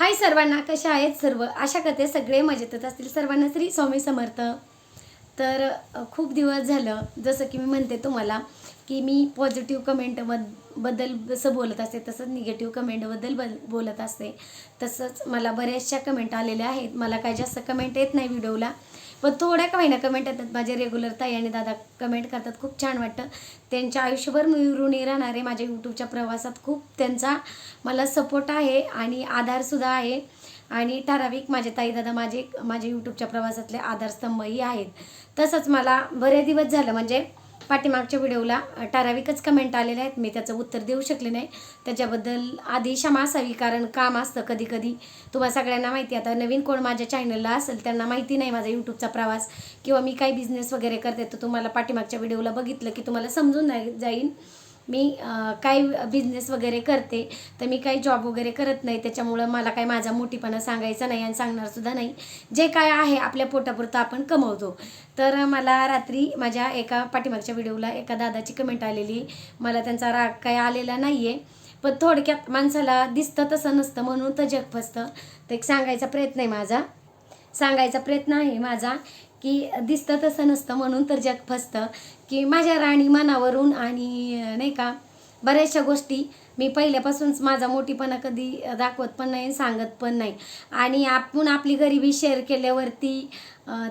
हाय सर्वांना कशा आहेत सर्व? आशा करते सगळे मजेतच असतील. सर्वांना श्री स्वामी समर्थ. तर खूप दिवस झालं जसं की मी म्हणते तुम्हाला की मी पॉझिटिव्ह कमेंटबद्दल जसं बोलत असते तसंच निगेटिव्ह कमेंटबद्दल बल बोलत असते. तसंच मला बऱ्याचशा कमेंट आलेल्या आहेत. मला काय जास्त कमेंट येत नाही व्हिडिओला. पण थोड्या का होईना कमेंट येतात? माझे रेग्युलर ताई आणि दादा कमेंट करतात. खूप छान वाटतं. त्यांच्या आयुष्यभर मी ऋणी राहणारे माझ्या यूट्यूबच्या प्रवासात खूप त्यांचा मला सपोर्ट आहे आणि आधारसुद्धा आहे. आणि ठराविक माझे ताई दादा माझे माझ्या यूट्यूबच्या प्रवासातले आधारस्तंभही आहेत. तसंच मला बरे दिवस झालं. म्हणजे पाठीमागच्या व्हिडिओला ठराविकच कमेंट आलेल्या आहेत. मी त्याचं उत्तर देऊ शकले नाही. त्याच्याबद्दल आधी क्षमा असावी कारण काम असतं कधी कधी तुम्हाला सगळ्यांना माहिती आहे, आता नवीन कोण माझ्या चॅनलला असेल त्यांना माहिती नाही माझा यूट्यूबचा प्रवास. किंवा मी काही बिझनेस वगैरे करते तर तुम्हाला पाठीमागच्या व्हिडिओला बघितलं की तुम्हाला समजून नाही जाईल मी काही बिझनेस वगैरे करते तर मी काही जॉब वगैरे करत नाही. त्याच्यामुळं मला काही माझा मोठीपणा सांगायचा नाही आणि सांगणार सुद्धा नाही. जे काय आहे आपल्या पोटापुरतं आपण कमवतो. तर मला रात्री माझ्या एका पाठीमागच्या व्हिडिओला एका दादाची कमेंट आलेली. मला त्यांचा राग काय आलेला नाही आहे पण थोडक्यात माणसाला दिसतं तसं नसतं म्हणून तर जग फसतं. तर एक सांगायचा प्रयत्न आहे माझा. सांगायचा प्रयत्न आहे माझा की दिसतं तसं नसतं म्हणून तर जग फसतं. की माझ्या राणी मनावरून आणि नाही का बऱ्याचशा गोष्टी मी पहिल्यापासूनच माझा मोठीपणा कधी दाखवत पण नाही सांगत पण नाही. आणि आपण आपली गरिबी शेअर केल्यावरती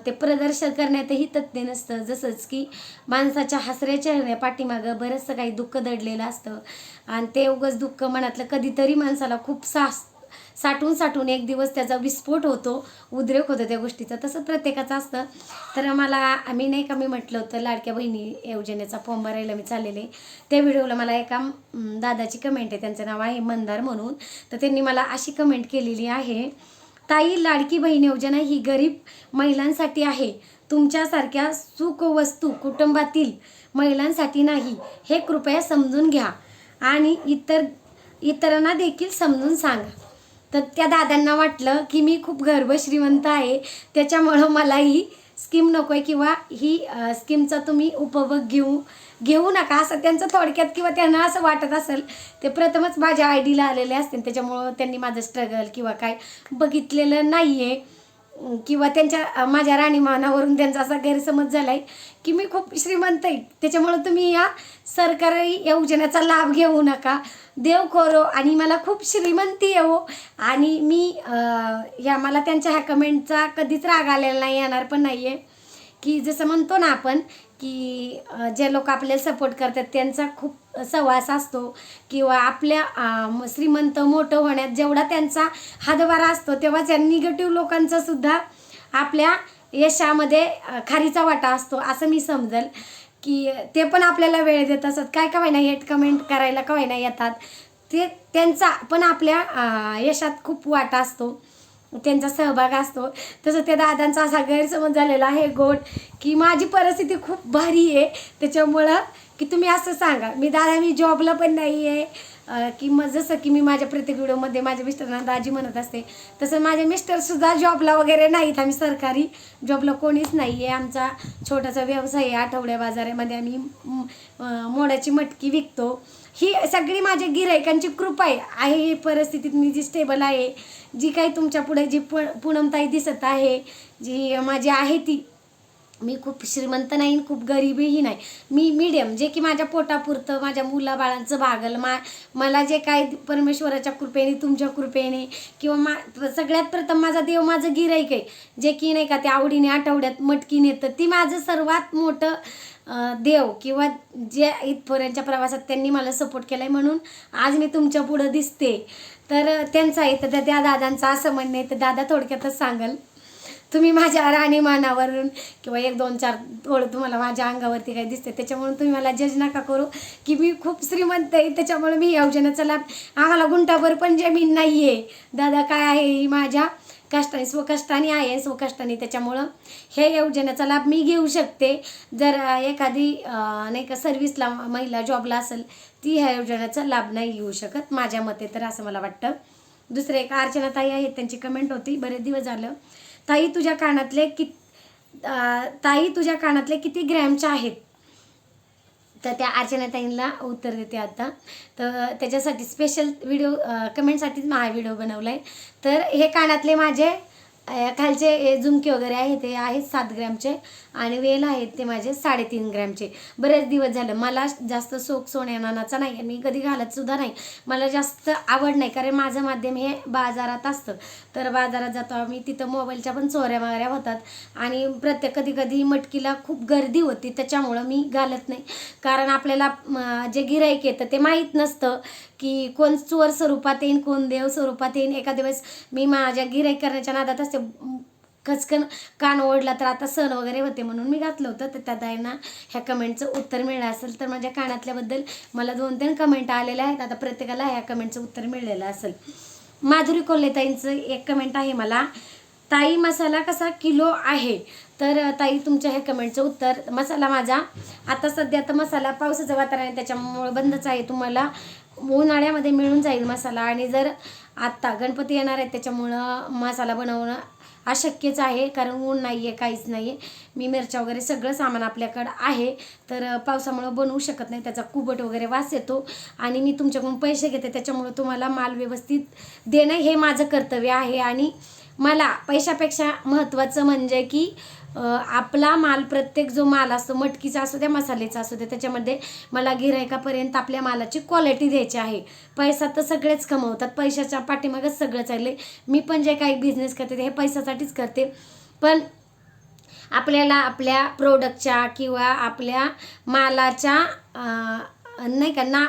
ते प्रदर्शन करण्यातही तज्ज्ञ नसतं. जसंच की माणसाच्या हसऱ्या चेहऱ्या पाठीमागं बरंचसं काही दुःख दडलेलं असतं. आणि ते उगंच दुःख मनातलं कधीतरी माणसाला खूप सास साठून साठून एक दिवस त्याचा विस्फोट होतो उद्रेक होतो त्या गोष्टीचा. तसं प्रत्येकाचं असतं. तर मला आम्ही नाही का मी म्हटलं होतं लाडक्या बहिणी योजनेचा फॉर्म भरायला मी चाललेले. त्या व्हिडिओला मला एका दादाची कमेंट आहे त्यांचं नाव आहे मंदार म्हणून. तर त्यांनी मला अशी कमेंट केलेली आहे ताई लाडकी बहीण योजना ही गरीब महिलांसाठी आहे. तुमच्यासारख्या सुखवस्तू कुटुंबातील महिलांसाठी नाही. हे कृपया समजून घ्या आणि इतर इतरांना देखील समजून सांगा. तर त्या दादांना वाटलं की मी खूप गर्भ श्रीमंत आहे. त्याच्यामुळं मला ही स्कीम नको आहे किंवा ही स्कीमचा तुम्ही उपभोग घेऊ घेऊ नका. असं त्यांचं थोडक्यात किंवा त्यांना असं वाटत असेल ते प्रथमच माझ्या आय डीला आलेले असतील. त्याच्यामुळं त्यांनी माझं स्ट्रगल किंवा काय बघितलेलं नाही आहे किंवा त्यांच्या माझ्या राणीमानावरून त्यांचा असा गैरसमज झाला आहे की मी खूप श्रीमंत आहे. त्याच्यामुळं तुम्ही या सरकारी योजनेचा लाभ घेऊ नका. देव करो आणि मला खूप श्रीमंती येऊ आणि मी या मला त्यांच्या ह्या कमेंटचा कधीच राग आलेला नाही येणार पण नाही आहे की जसं म्हणतो ना आपण की जे लोक आपल्याला सपोर्ट करतात त्यांचा खूप सहवास असतो किंवा आपल्या श्रीमंत मोठं होण्यात जेवढा त्यांचा हातभार असतो तेव्हा त्या निगेटिव्ह लोकांचा सुद्धा आपल्या यशामध्ये खारीचा वाटा असतो असं मी समजेल. की ते पण आपल्याला वेळ देत असतात काय का होईना हेट कमेंट करायला का होईना येतात. ते त्यांचा पण आपल्या यशात खूप वाटा असतो. त्यांचा सहभाग असतो. तसं त्या दादांचा असा गैरसमज झालेला आहे गोड की माझी परिस्थिती खूप भारी आहे. त्याच्यामुळं की तुम्ही असं सांगा. मी दादा मी जॉबला पण नाही आहे की मग जसं की मी माझ्या प्रत्येक व्हिडिओमध्ये माझ्या मिस्टरांना दाजी म्हणत असते तसं माझे मिस्टरसुद्धा जॉबला वगैरे नाहीत. आम्ही सरकारी जॉबला कोणीच नाही आहे आमचा छोटासा व्यवसाय आहे आठवड्या बाजारामध्ये आम्ही मोडाची मटकी विकतो. ही सगळी माझ्या गिरायकांची कृपा आहे. आहे ही परिस्थितीत मी जी स्टेबल आहे जी काही तुमच्यापुढे जी प पूनमताई दिसत आहे जी माझी आहे ती मी खूप श्रीमंत नाही आणि खूप गरीबही नाही. मी मीडियम जे की माझ्या पोटापुरतं माझ्या मुलाबाळांचं भागल मा मला जे काय परमेश्वराच्या कृपेने तुमच्या कृपेने किंवा मा सगळ्यात प्रथम माझा देव माझं गिराईक आहे. जे की नाही का ते आवडीने आठवड्यात मटकी नेतं. ती माझं सर्वात मोठं देव किंवा जे इथपर्यंतच्या प्रवासात त्यांनी मला सपोर्ट केला आहे म्हणून आज मी तुमच्या पुढं दिसते. तर त्यांचा आहे तर त्या दादांचं असं म्हणणं आहे. तर दादा थोडक्यातच सांगाल. तुम्ही माझ्या राहणीमानावरून किंवा एक दोन चार थोडं तुम्हाला माझ्या अंगावरती काही दिसते त्याच्यामुळे तुम्ही मला जज नका करू की मी खूप श्रीमंत आहे त्याच्यामुळे मी योजनेचा लाभ आम्हाला गुंटाभर पण जमीन नाही आहे दादा काय आहे ही माझ्या? कष्टाने स्वकष्टाने आहे स्वकष्टाने. त्याच्यामुळं हे योजनेचा लाभ मी घेऊ शकते. जर एखादी नाही का सर्व्हिसला महिला जॉबला असेल ती ह्या योजनेचा लाभ नाही घेऊ शकत. माझ्या मते तर असं मला वाटतं. दुसरं एक अर्चना ताई आहेत त्यांची कमेंट होती. बरेच दिवस झालं. ताई तुझ्या कानातले कि ताई तुझ्या कानातले किती ग्रॅमच्या आहेत? तर त्या अर्चनाताईंना उत्तर देते आता. तर त्याच्यासाठी स्पेशल व्हिडिओ कमेंटसाठीच हा व्हिडिओ बनवला आहे तर हे कानातले माझे खालचे हे झुमके वगैरे आहे ते आहेत सात ग्रॅमचे आणि वेल आहेत ते माझे साडेतीन ग्रॅमचे. बरेच दिवस झालं मला जास्त सोक सोन्या नानाचा नाही आहे. मी कधी घालत सुद्धा नाही. मला जास्त आवड नाही कारण माझं माध्यम हे बाजारात असतं. तर बाजारात जातो आम्ही तिथं मोबाईलच्या पण चोऱ्या माऱ्या होतात. आणि प्रत्येक कधी कधी मटकीला खूप गर्दी होती त्याच्यामुळं मी घालत नाही. कारण आपल्याला जे गिराईक येतं ते माहीत नसतं. की कोण चोर स्वरूपात येईन कोण देव स्वरूपात येईन. एखाद्या वेळेस मी माझ्या गिराईक करण्याच्या नादात असते खचकन कान ओढला तर आता सण वगैरे होते म्हणून मी घातलं होतं. तर त्या ताईंना ह्या कमेंटचं उत्तर मिळलं असेल तर माझ्या कानातल्याबद्दल मला दोन तीन कमेंट आलेल्या आहेत. आता प्रत्येकाला ह्या कमेंटचं उत्तर मिळलेलं असेल. माधुरी कोल्हेताईंचं एक कमेंट आहे मला. ताई मसाला कसा किलो आहे? तर ताई तुमच्या ह्या कमेंटचं उत्तर मसाला माझा. आता सध्या तर मसाला पावसाचं वातावरण आहे त्याच्यामुळे बंदच आहे तुम्हाला. उन्हाळ्यामध्ये मिळून जाईल मसाला. आणि जर आत्ता गणपती येणार आहेत त्याच्यामुळं मसाला बनवणं अशक्यच आहे कारण ऊन नाही आहे काहीच नाही आहे मी मिरच्या वगैरे सगळं सामान आपल्याकडं आहे. तर पावसामुळं बनवू शकत नाही त्याचा कुबट वगैरे वास येतो. आणि मी तुमच्याकडून पैसे घेते त्याच्यामुळं तुम्हाला माल व्यवस्थित देणं हे माझं कर्तव्य आहे. आणि मला पैशापेक्षा महत्त्वाचं म्हणजे की आपला माल प्रत्येक जो माल असतो मटकीचा असू द्या मसाल्याचा असू द्या त्याच्यामध्ये मला गिरायकापर्यंत आपल्या मालाची क्वालिटी द्यायची आहे. पैसा तर सगळेच कमवतात पैशाच्या पाठीमागच सगळं चाललंय मी पण जे काही बिझनेस करते ते हे पैशासाठीच करते. पण आपल्याला आपल्या प्रोडक्टच्या किंवा आपल्या मालाच्या नाही का ना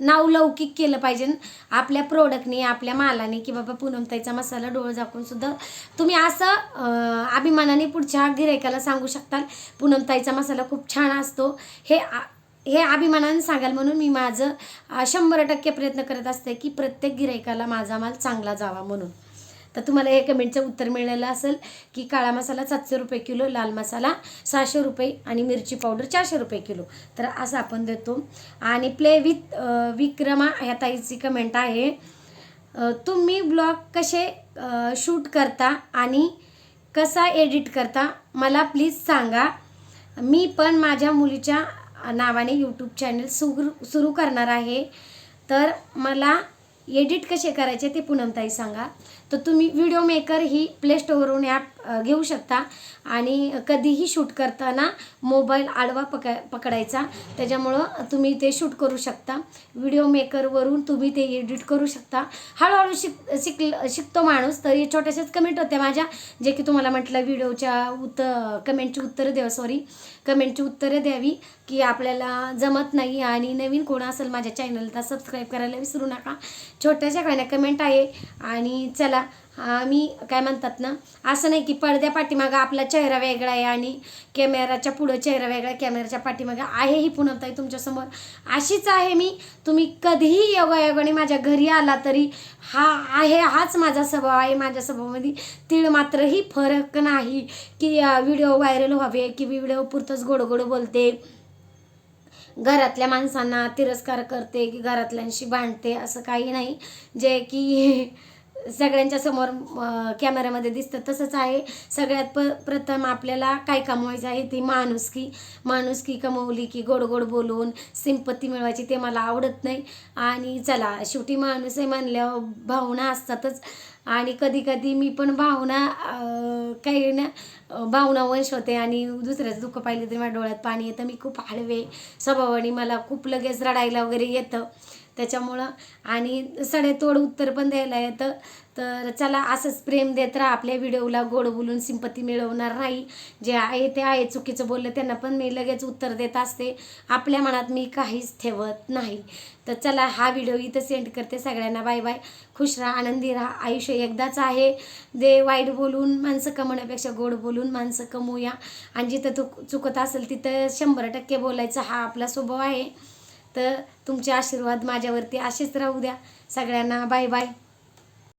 नावलौकिक केलं पाहिजे. आपल्या प्रोडक्टनी आपल्या मालाने की बाबा पूनमताईचा मसाला डोळं झाकून सुद्धा तुम्ही असं अभिमानाने पुढच्या गिरायकाला सांगू शकताल पूनमताईचा मसाला खूप छान असतो. हे आ- हे अभिमानाने सांगाल म्हणून मी माझं शंभर टक्के प्रयत्न करत असते की प्रत्येक गिरायकाला माझा माल चांगला जावा म्हणून. तर तुम्हाला हे कमेंटचं उत्तर मिळालं असेल की काळा मसाला सातशे रुपये किलो लाल मसाला सहाशे रुपये आणि मिरची पावडर चारशे रुपये किलो. तर असं आपण देतो. आणि प्ले विथ विक्रमा ह्या ताईची कमेंट आहे. तुम्ही ब्लॉग कसे शूट करता आणि कसा एडिट करता मला प्लीज सांगा. मी पण माझ्या मुलीच्या नावाने यूट्यूब चॅनल सुरू सुरू करणार आहे. तर मला एडिट कसे करायचे ते पूनमताई सांगा. तर तुम्ही व्हिडिओ मेकर ही प्ले स्टोअरवरून ॲप घेऊ शकता. आणि कधीही शूट करताना मोबाईल आडवा पक पकडायचा. त्याच्यामुळं तुम्ही ते शूट करू शकता. व्हिडिओ मेकरवरून तुम्ही ते एडिट करू शकता. हळूहळू शिक शिक शिकतो माणूस तर हे छोट्याशाच कमेंट होत्या माझ्या. जे की तुम्हाला म्हटलं व्हिडिओच्या उत कमेंटची उत्तरं द्यावं सॉरी कमेंटची उत्तरं द्यावी की आपल्याला जमत नाही आणि नवीन कोण असेल माझ्या चॅनलला सबस्क्राईब करायला विसरू नका. छोट्याशा काही कमेंट आहे. आणि चला आम्ही काय म्हणतात ना असं नाही की पडद्या पाठीमागं आपला चेहरा वेगळा आहे आणि कॅमेराच्या पुढं चेहरा वेगळा आहे कॅमेराच्या पाठीमागं आहे ही पुनमताई तुमच्यासमोर. अशीच आहे मी. तुम्ही कधीही योगायोगाने माझ्या घरी आला तरी हा आहे हाच माझा स्वभाव आहे. माझ्या स्वभावामध्ये तीळ मात्रही फरक नाही की व्हिडिओ व्हायरल व्हावे की व्हिडिओ पुरतंच गोडगोड गोड बोलते. घरातल्या माणसांना तिरस्कार करते की घरातल्यांशी भांडते असं काही नाही. जे की सगळ्यांच्या समोर कॅमेऱ्यामध्ये दिसतं तसंच आहे. सगळ्यात प प्रथम आपल्याला काय कमवायचं आहे ती माणुसकी माणुसकी कमवली की गोड गोड बोलून सिंपत्ती मिळवायची ते मला आवडत नाही. आणि चला शेवटी माणूस आहे म्हणल्यावर भावना असतातच. आणि कधी कधी मी पण भावना काही ना भावना वंश होते आणि दुसऱ्याचं दुःख पाहिलं तरी माझ्या डोळ्यात पाणी येतं. मी खूप हळवे स्वभावाने मला खूप लगेच रडायला वगैरे येतं त्याच्यामुळं. आणि सडेतोड उत्तर पण द्यायला येतं. तर चला असंच प्रेम देत राहा आपल्या व्हिडिओला गोड बोलून सिंपत्ती मिळवणार नाही. जे आहे ते आहे चुकीचं बोललं त्यांना पण मी लगेच उत्तर देत असते. आपल्या मनात मी काहीच ठेवत नाही. तर चला हा व्हिडिओ इथं सेंड करते. सगळ्यांना बाय बाय खुश राहा आनंदी राहा. आयुष्य एकदाच आहे. जे वाईट बोलून माणसं कमवण्यापेक्षा गोड बोलून माणसं कमवूया. आणि जिथं चुक चुकत असेल तिथं शंभर टक्के बोलायचा हा आपला स्वभाव आहे. तर तुमचे आशीर्वाद माझ्यावरती असेच राहू द्या. सगळ्यांना बाय बाय